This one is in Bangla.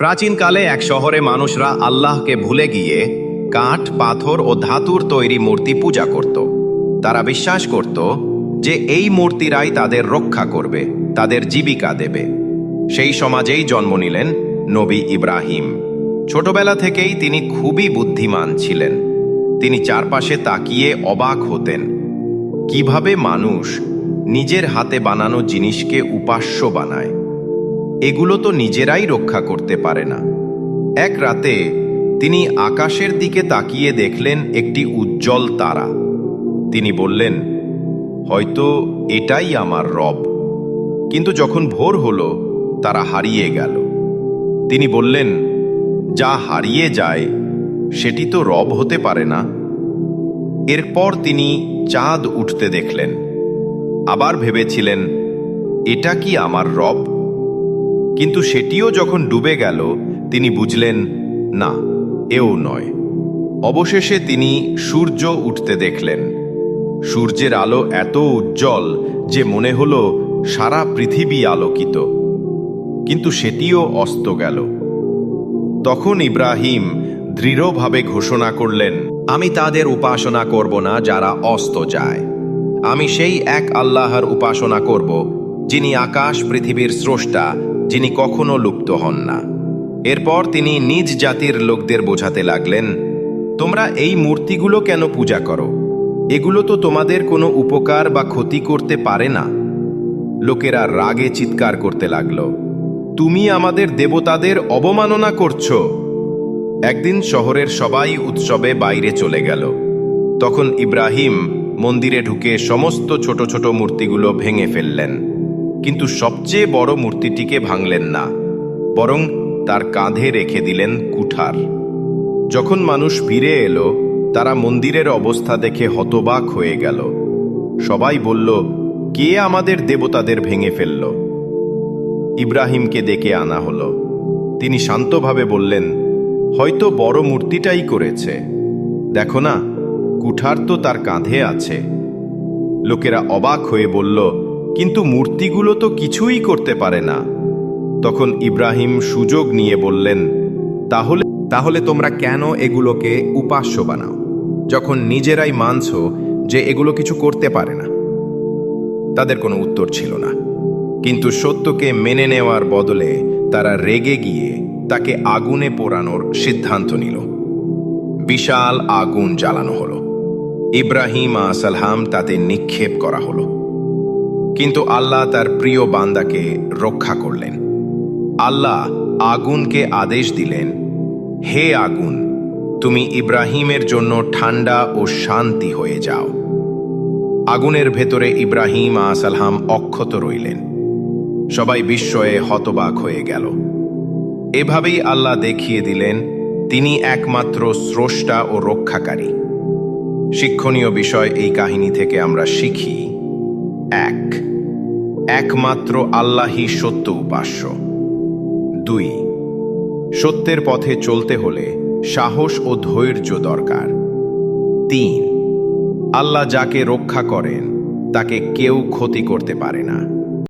প্রাচীনকালে এক শহরে মানুষরা আল্লাহকে ভুলে গিয়ে কাঠ, পাথর ও ধাতুর তৈরি মূর্তি পূজা করত। তারা বিশ্বাস করত যে এই মূর্তিরাই তাদের রক্ষা করবে, তাদের জীবিকা দেবে। সেই সমাজেই জন্ম নিলেন নবী ইব্রাহিম। ছোটবেলা থেকেই তিনি খুবই বুদ্ধিমান ছিলেন। তিনি চারপাশে তাকিয়ে অবাক হতেন। কীভাবে মানুষ নিজের হাতে বানানো জিনিসকে উপাস্য বানায়? এগুলো তো নিজেরাই রক্ষা করতে পারে না। এক রাতে তিনি আকাশের দিকে তাকিয়ে দেখলেন একটি উজ্জ্বল তারা। তিনি বললেন, হয়তো এটাই আমার রব। কিন্তু যখন ভোর হলো, তারা হারিয়ে গেল। তিনি বললেন, যা হারিয়ে যায়, সেটি তো রব হতে পারে না। এরপর তিনি চাঁদ উঠতে দেখলেন। আবার ভেবেছিলেন, এটা কি আমার রব? কিন্তু সেটিও যখন ডুবে গেল, তিনি বুঝলেন, না, এও নয়। অবশেষে তিনি সূর্য উঠতে দেখলেন। সূর্যের আলো এত উজ্জ্বল যে মনে হল সারা পৃথিবী আলোকিত। কিন্তু সেটিও অস্ত গেল। তখন ইব্রাহিম দৃঢ়ভাবে ঘোষণা করলেন, আমি তাদের উপাসনা করব না যারা অস্ত যায়। আমি সেই এক আল্লাহর উপাসনা করব, যিনি আকাশ পৃথিবীর স্রষ্টা যিনি কখনো লুপ্ত হন না। এরপর তিনি নিজ জাতির লোকদের বোঝাতে লাগলেন, তোমরা এই মূর্তিগুলো কেন পূজা করো? এগুলো তো তোমাদের কোনো উপকার বা ক্ষতি করতে পারে না। লোকেরা রাগে চিৎকার করতে লাগল, তুমি আমাদের দেবতাদের অবমাননা করছ। একদিন শহরের সবাই উৎসবে বাইরে চলে গেল। তখন ইব্রাহিম মন্দিরে ঢুকে সমস্ত ছোট ছোট মূর্তিগুলো ভেঙে ফেললেন। কিন্তু সবচেয়ে বড় মূর্তিটিকে ভাঙলেন না, বরং তার কাঁধে রেখে দিলেন কুঠার। যখন মানুষ ফিরে এলো, তারা মন্দিরের অবস্থা দেখে হতবাক হয়ে গেল। সবাই বলল, কে আমাদের দেবতাদের ভেঙে ফেলল? ইব্রাহিমকে ডেকে আনা হলো। তিনি শান্তভাবে বললেন, হয়তো বড় মূর্তিটাই করেছে। দেখো না, কুঠার তো তার কাঁধে আছে। লোকেরা অবাক হয়ে বলল কিন্তু মূর্তিগুলো তো কিছুই করতে পারে না। তখন ইব্রাহিম সুযোগ নিয়ে বললেন, তাহলে তাহলে তোমরা কেন এগুলোকে উপাস্য বানাও? যখন নিজেরাই মানছ যে এগুলো কিছু করতে পারে না। তাদের কোনো উত্তর ছিল না। কিন্তু সত্যকে মেনে নেওয়ার বদলে তারা রেগে গিয়ে তাকে আগুনে পোড়ানোর সিদ্ধান্ত নিল। বিশাল আগুন জ্বালানো হলো। ইব্রাহিম আসালহাম তাতে নিক্ষেপ করা হলো। কিন্তু আল্লাহ তার প্রিয় বান্দাকে রক্ষা করলেন। আল্লাহ আগুনকে আদেশ দিলেন, হে আগুন, তুমি ইব্রাহিমের জন্য ঠান্ডা ও শান্তি হয়ে যাও। আগুনের ভেতরে ইব্রাহিম আসালহাম অক্ষত রইলেন। সবাই বিস্ময়ে হতবাক হয়ে গেল। এভাবেই আল্লাহ দেখিয়ে দিলেন, তিনি একমাত্র স্রষ্টা ও রক্ষাকারী। শিক্ষণীয় বিষয় এই কাহিনী থেকে আমরা শিখি এক। একমাত্র আল্লাহি সত্য উপাস্য। দুই, সত্যের পথে চলতে হলে সাহস ও ধৈর্য দরকার। তিন, আল্লাহ যাকে রক্ষা করেন, তাকে কেউ ক্ষতি করতে পারে না।